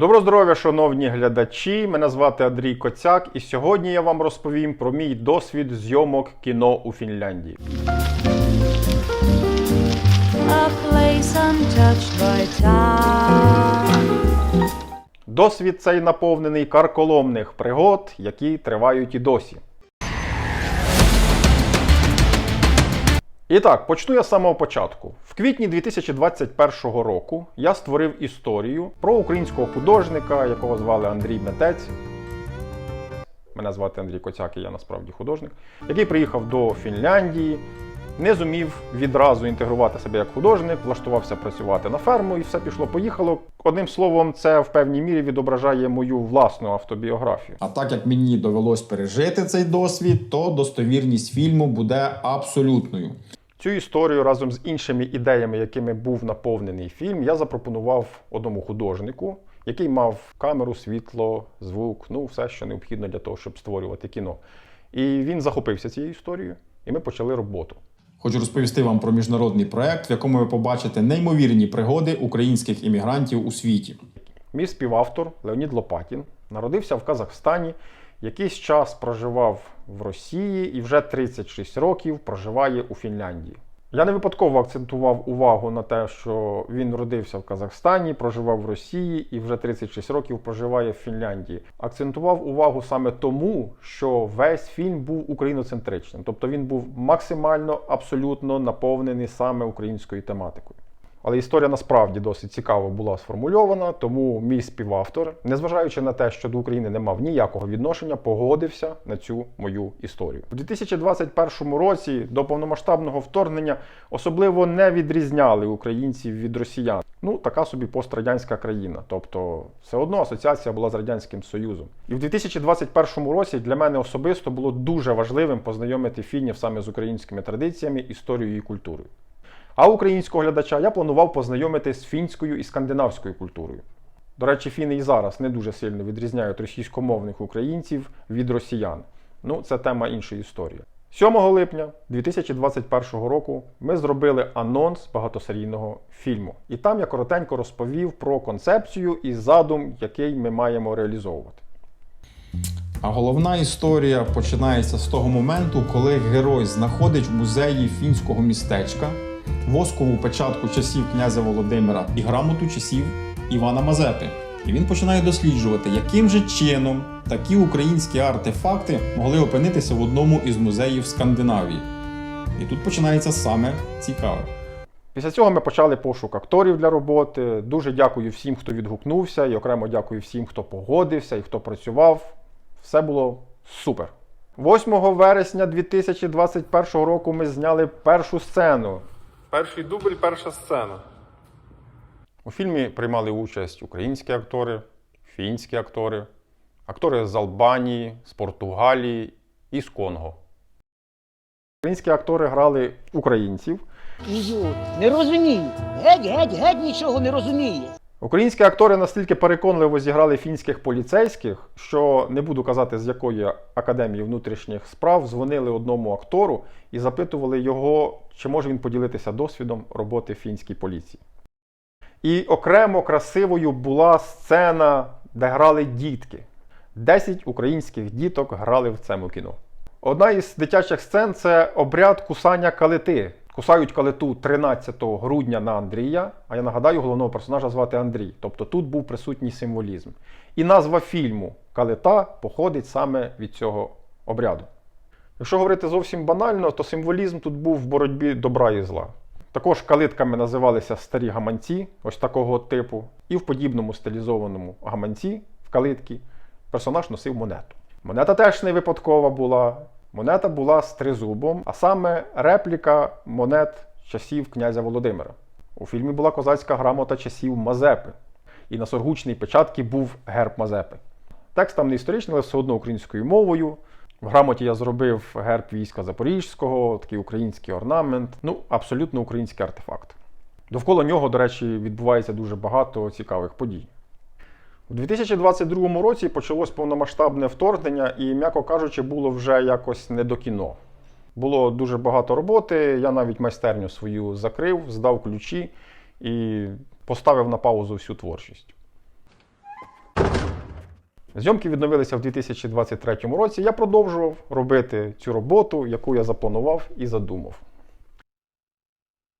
Доброго здоров'я, шановні глядачі! Мене звати Андрій Коцяк, і сьогодні я вам розповім про мій досвід зйомок кіно у Фінляндії. Досвід цей наповнений карколомних пригод, які тривають і досі. І так, почну я з самого початку. В квітні 2021 року я створив історію про українського художника, якого звали Андрій Метець. Мене звати Андрій Коцяк, і я насправді художник, який приїхав до Фінляндії, не зумів відразу інтегрувати себе як художник, влаштувався працювати на ферму, і все пішло-поїхало. Одним словом, це в певній мірі відображає мою власну автобіографію. А так як мені довелось пережити цей досвід, то достовірність фільму буде абсолютною. Цю історію разом з іншими ідеями, якими був наповнений фільм, я запропонував одному художнику, який мав камеру, світло, звук, ну все, що необхідно для того, щоб створювати кіно. І він захопився цією історією, і ми почали роботу. Хочу розповісти вам про міжнародний проект, в якому ви побачите неймовірні пригоди українських іммігрантів у світі. Мій співавтор Леонід Лопатін народився в Казахстані, якийсь час проживав в Росії і вже 36 років проживає у Фінляндії. Я не випадково акцентував увагу на те, що він родився в Казахстані, проживав в Росії і вже 36 років проживає в Фінляндії. Акцентував увагу саме тому, що весь фільм був україноцентричним, тобто він був максимально абсолютно наповнений саме українською тематикою. Але історія насправді досить цікаво була сформульована, тому мій співавтор, незважаючи на те, що до України не мав ніякого відношення, погодився на цю мою історію. У 2021 році до повномасштабного вторгнення особливо не відрізняли українців від росіян. Ну, така собі пострадянська країна. Тобто, все одно асоціація була з Радянським Союзом. І в 2021 році для мене особисто було дуже важливим познайомити фінів саме з українськими традиціями, історією і культурою. А українського глядача я планував познайомити з фінською і скандинавською культурою. До речі, фіни і зараз не дуже сильно відрізняють російськомовних українців від росіян. Ну, це тема іншої історії. 7 липня 2021 року ми зробили анонс багатосерійного фільму. І там я коротенько розповів про концепцію і задум, який ми маємо реалізовувати. А головна історія починається з того моменту, коли герой знаходить в музеї фінського містечка воскову печатку часів князя Володимира і грамоту часів Івана Мазепи. І він починає досліджувати, яким же чином такі українські артефакти могли опинитися в одному із музеїв Скандинавії. І тут починається саме цікаве. Після цього ми почали пошук акторів для роботи. Дуже дякую всім, хто відгукнувся, і окремо дякую всім, хто погодився і хто працював. Все було супер. 8 вересня 2021 року ми зняли першу сцену. Перший дубль, перша сцена. У фільмі приймали участь українські актори, фінські актори, актори з Албанії, з Португалії і з Конго. Українські актори грали українців. Ідіот, не розумію. Геть, геть, геть нічого не розуміє. Українські актори настільки переконливо зіграли фінських поліцейських, що не буду казати, з якої академії внутрішніх справ дзвонили одному актору і запитували його, чи може він поділитися досвідом роботи фінській поліції. І окремо красивою була сцена, де грали дітки. Десять українських діток грали в цьому кіно. Одна із дитячих сцен це обряд кусання калити. Кусають калиту 13 грудня на Андрія. А я нагадаю, головного персонажа звати Андрій. Тобто тут був присутній символізм. І назва фільму Калита походить саме від цього обряду. Якщо говорити зовсім банально, то символізм тут був в боротьбі добра і зла. Також калитками називалися старі гаманці, ось такого типу, і в подібному стилізованому гаманці в калитці персонаж носив монету. Монета теж не випадкова була. Монета була з тризубом, а саме репліка монет часів князя Володимира. У фільмі була козацька грамота часів Мазепи, і на сургучній печатці був герб Мазепи. Текст там не історичний, але все одно українською мовою. В грамоті я зробив герб війська Запорізького, такий український орнамент, ну, абсолютно український артефакт. Довкола нього, до речі, відбувається дуже багато цікавих подій. У 2022 році почалось повномасштабне вторгнення, і, м'яко кажучи, було вже якось не до кіно. Було дуже багато роботи. Я навіть майстерню свою закрив, здав ключі і поставив на паузу всю творчість. Зйомки відновилися в 2023 році. Я продовжував робити цю роботу, яку я запланував і задумав.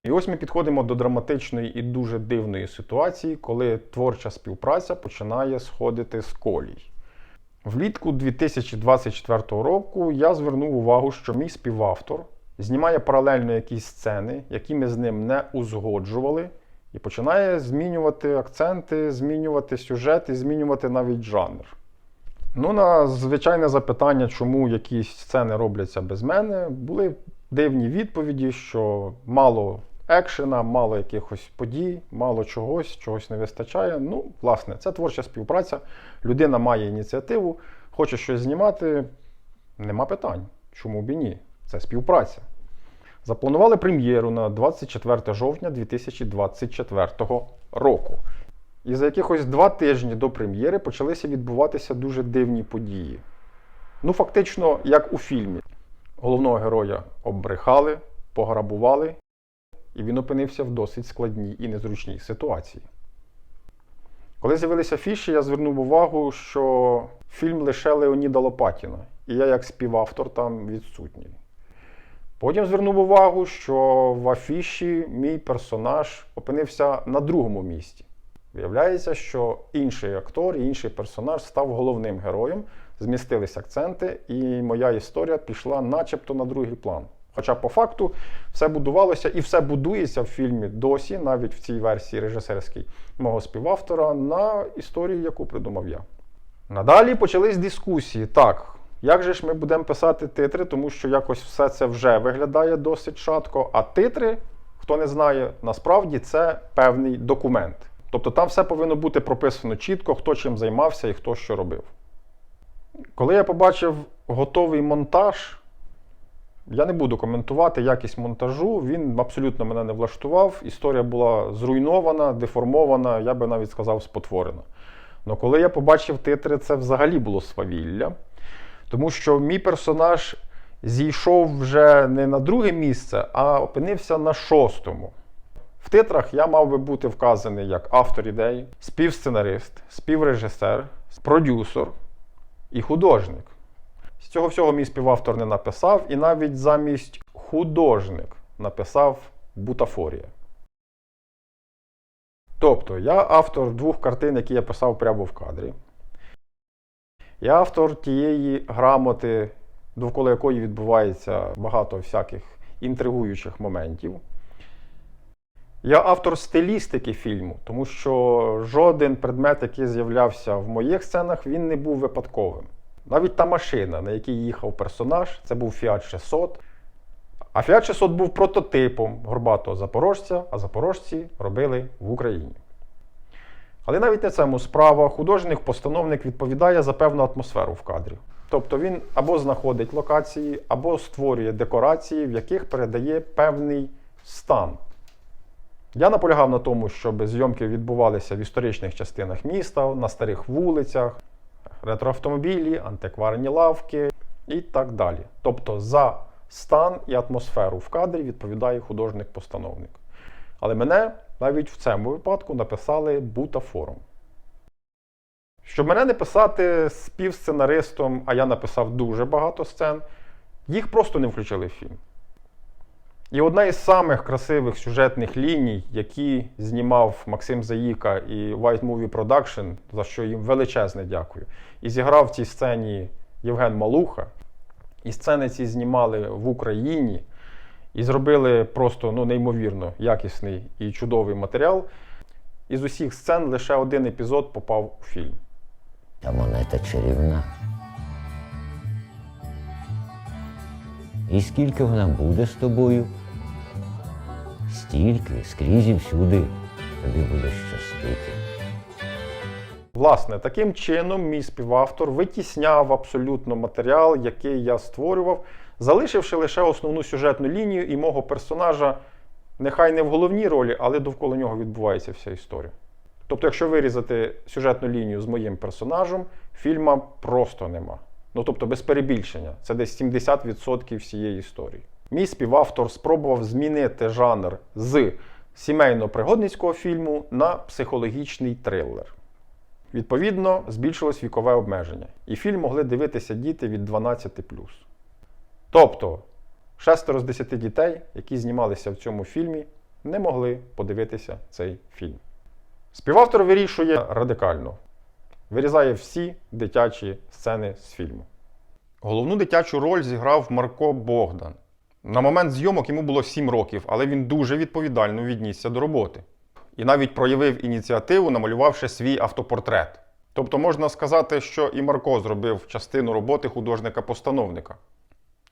І ось ми підходимо до драматичної і дуже дивної ситуації, коли творча співпраця починає сходити з колій. Влітку 2024 року я звернув увагу, що мій співавтор знімає паралельно якісь сцени, які ми з ним не узгоджували, і починає змінювати акценти, змінювати сюжет і змінювати навіть жанр. Ну, на звичайне запитання, чому якісь сцени робляться без мене, були дивні відповіді, що мало екшена, мало якихось подій, мало чогось, чогось не вистачає. Ну, власне, це творча співпраця. Людина має ініціативу, хоче щось знімати. Нема питань. Чому б і ні? Це співпраця. Запланували прем'єру на 24 жовтня 2024 року. І за якихось два тижні до прем'єри почалися відбуватися дуже дивні події. Ну, фактично, як у фільмі. Головного героя оббрехали, пограбували, і він опинився в досить складній і незручній ситуації. Коли з'явилися фіші, я звернув увагу, що фільм лише Леоніда Лопатіна, і я як співавтор там відсутній. Потім звернув увагу, що в афіші мій персонаж опинився на другому місці. Виявляється, що інший актор і інший персонаж став головним героєм, змістились акценти, і моя історія пішла начебто на другий план. Хоча по факту все будувалося і все будується в фільмі досі, навіть в цій версії режисерській мого співавтора, на історії, яку придумав я. Надалі почались дискусії. Так, як же ж ми будемо писати титри, тому що якось все це вже виглядає досить шатко. А титри, хто не знає, насправді це певний документ. Тобто там все повинно бути прописано чітко, хто чим займався і хто що робив. Коли я побачив готовий монтаж, я не буду коментувати якість монтажу, він абсолютно мене не влаштував. Історія була зруйнована, деформована, я би навіть сказав, спотворена. Але коли я побачив титри, це взагалі було свавілля. Тому що мій персонаж зійшов вже не на друге місце, а опинився на шостому. В титрах я мав би бути вказаний як автор ідеї, співсценарист, співрежисер, продюсер і художник. З цього всього мій співавтор не написав, і навіть замість художник написав бутафорія. Тобто, я автор двох картин, які я писав прямо в кадрі. Я автор тієї грамоти, довкола якої відбувається багато всяких інтригуючих моментів. Я автор стилістики фільму, тому що жоден предмет, який з'являвся в моїх сценах, він не був випадковим. Навіть та машина, на якій їхав персонаж, це був Fiat 600. А Fiat 600 був прототипом горбатого запорожця, а запорожці робили в Україні. Але навіть не цьому справа. Художник-постановник відповідає за певну атмосферу в кадрі. Тобто він або знаходить локації, або створює декорації, в яких передає певний стан. Я наполягав на тому, щоб зйомки відбувалися в історичних частинах міста, на старих вулицях, ретроавтомобілі, антикварні лавки і так далі. Тобто за стан і атмосферу в кадрі відповідає художник-постановник. Але мене навіть в цьому випадку написали бутафором. Щоб мене не писати співсценаристом, а я написав дуже багато сцен, їх просто не включили в фільм. І одна із самих красивих сюжетних ліній, які знімав Максим Заїка і White Movie Production, за що їм величезне дякую. І зіграв в цій сцені Євген Малуха. І сцени ці знімали в Україні і зробили просто ну, неймовірно якісний і чудовий матеріал. Із усіх сцен лише один епізод попав у фільм. Та монета чарівна. І скільки вона буде з тобою? Стільки, скрізь і всюди тобі буде щастити. Власне, таким чином мій співавтор витісняв абсолютно матеріал, який я створював, залишивши лише основну сюжетну лінію і мого персонажа, нехай не в головній ролі, але довкола нього відбувається вся історія. Тобто, якщо вирізати сюжетну лінію з моїм персонажем, фільма просто нема. Ну тобто, без перебільшення, це десь 70% всієї історії. Мій співавтор спробував змінити жанр з сімейно-пригодницького фільму на психологічний трилер. Відповідно, збільшилось вікове обмеження, і фільм могли дивитися діти від 12. Тобто, шестеро з 10 дітей, які знімалися в цьому фільмі, не могли подивитися цей фільм. Співавтор вирішує радикально: вирізає всі дитячі сцени з фільму. Головну дитячу роль зіграв Марко Богдан. На момент зйомок йому було 7 років, але він дуже відповідально віднісся до роботи. І навіть проявив ініціативу, намалювавши свій автопортрет. Тобто можна сказати, що і Марко зробив частину роботи художника-постановника.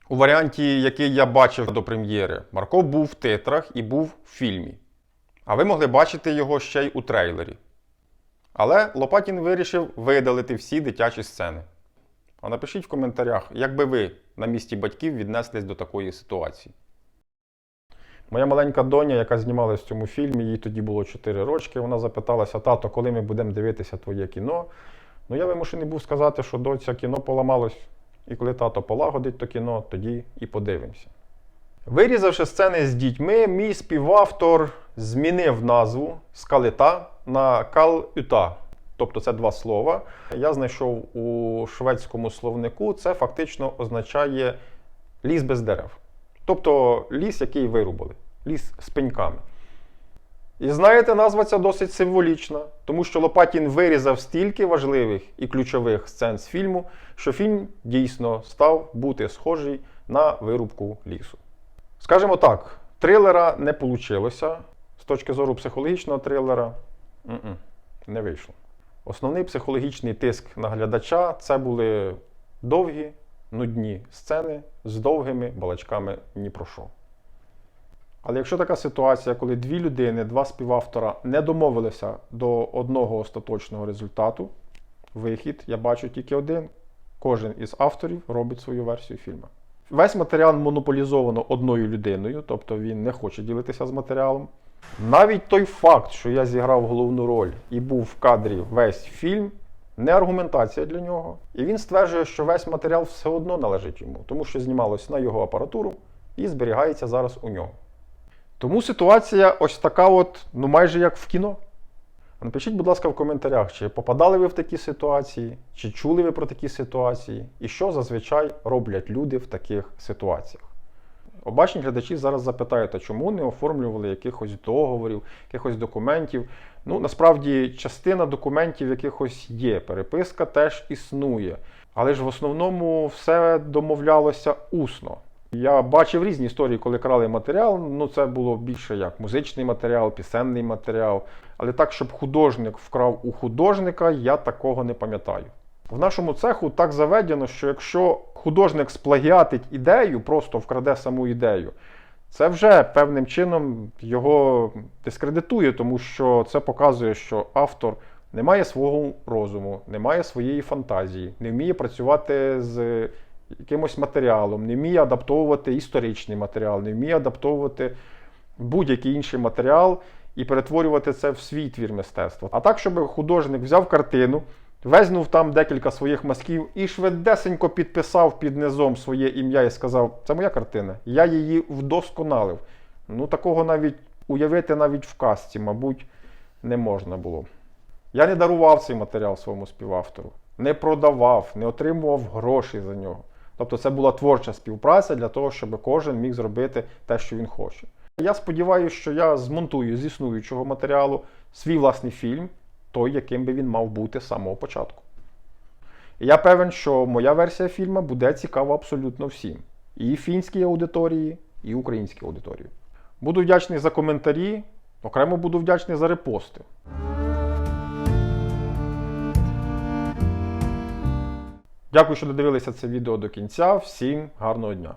У варіанті, який я бачив до прем'єри, Марко був в титрах і був в фільмі. А ви могли бачити його ще й у трейлері. Але Лопатін вирішив видалити всі дитячі сцени. А напишіть в коментарях, як би ви на місці батьків віднеслись до такої ситуації. Моя маленька доня, яка знімалась в цьому фільмі, їй тоді було 4 рочки, вона запиталася, тато, коли ми будемо дивитися твоє кіно. Ну, я вимушений був сказати, що доця кіно поламалось, і коли тато полагодить то кіно, тоді і подивимося. Вирізавши сцени з дітьми, мій співавтор змінив назву з калита на кал-юта. Тобто це два слова. Я знайшов у шведському словнику, це фактично означає ліс без дерев. Тобто ліс, який вирубали, ліс з пеньками. І знаєте, назва ця досить символічна, тому що Лопатін вирізав стільки важливих і ключових сцен з фільму, що фільм дійсно став бути схожий на вирубку лісу. Скажімо так, трилера не вийшло. З точки зору психологічного трилера не вийшло. Основний психологічний тиск на глядача це були довгі, нудні сцени з довгими балачками ні про що. Але якщо така ситуація, коли дві людини, два співавтора не домовилися до одного остаточного результату, вихід я бачу тільки один. Кожен із авторів робить свою версію фільму. Весь матеріал монополізовано одною людиною, тобто він не хоче ділитися з матеріалом. Навіть той факт, що я зіграв головну роль і був в кадрі весь фільм, не аргументація для нього. І він стверджує, що весь матеріал все одно належить йому, тому що знімалось на його апаратуру і зберігається зараз у нього. Тому ситуація ось така, от, ну майже як в кіно. Напишіть, будь ласка, в коментарях, чи попадали ви в такі ситуації, чи чули ви про такі ситуації, і що зазвичай роблять люди в таких ситуаціях. Обачні глядачі зараз запитають, а чому не оформлювали якихось договорів, якихось документів. Ну, насправді, частина документів якихось є, переписка теж існує. Але ж в основному все домовлялося усно. Я бачив різні історії, коли крали матеріал. Ну, це було більше як музичний матеріал, пісенний матеріал. Але так, щоб художник вкрав у художника, я такого не пам'ятаю. В нашому цеху так заведено, що якщо художник сплагіатить ідею, просто вкраде саму ідею, це вже певним чином його дискредитує, тому що це показує, що автор не має свого розуму, не має своєї фантазії, не вміє працювати з якимось матеріалом, не вміє адаптовувати історичний матеріал, не вміє адаптовувати будь-який інший матеріал і перетворювати це в свій твір мистецтва. А так, щоб художник взяв картину, везнув там декілька своїх мазків і швидесенько підписав під низом своє ім'я і сказав: це моя картина, я її вдосконалив. Ну, такого навіть уявити навіть в казці, мабуть, не можна було. Я не дарував цей матеріал своєму співавтору, не продавав, не отримував грошей за нього. Тобто це була творча співпраця для того, щоб кожен міг зробити те, що він хоче. Я сподіваюся, що я змонтую з існуючого матеріалу свій власний фільм, той, яким би він мав бути з самого початку. І я певен, що моя версія фільму буде цікава абсолютно всім. І фінській аудиторії, і українській аудиторії. Буду вдячний за коментарі, окремо буду вдячний за репости. Дякую, що додивилися це відео до кінця. Всім гарного дня!